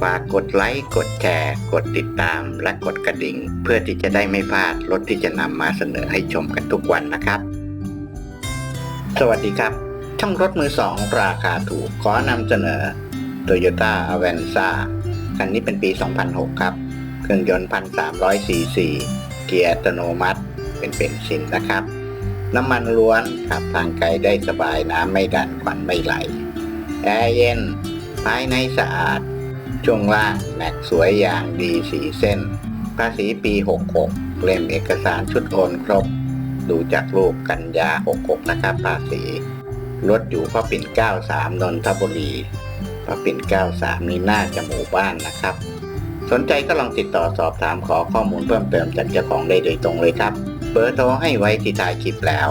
ฝากกดไลค์ กดแชร์ กดติดตาม และกดกระดิ่ง เพื่อที่จะได้ไม่พลาดรถที่จะนำมาเสนอให้ชมกันทุกวันนะครับ สวัสดีครับช่องรถมือสองราคาถูกขอนำเสนอ Toyota Avanza คันนี้เป็นปี 2006 ครับ เครื่องยนต์ 1,300 ซีซี เกียร์อัตโนมัติ เป็นเบนซินนะครับ น้ำมันล้วนขับทางไกลได้สบายน้ำไม่ดันควันไม่ไหล แอร์เย็น ภายในสะอาด ช่วงล่างแม็กสวยอย่างดีสีเส้น ภาษีปี 66 เล่มเอกสารชุดโอนครบ ดูจากรูปกันยา 66 นะครับ ภาษีรถอยู่พระปิ่น 93 นนทบุรีพระปิ่น 93 นี่น่าจะหมู่บ้านนะครับ สนใจก็ลองติดต่อสอบถามขอข้อมูลเพิ่มเติมจากเจ้าของได้โดยตรงเลยครับ เบอร์โทรให้ไว้ที่ท้ายคลิปแล้ว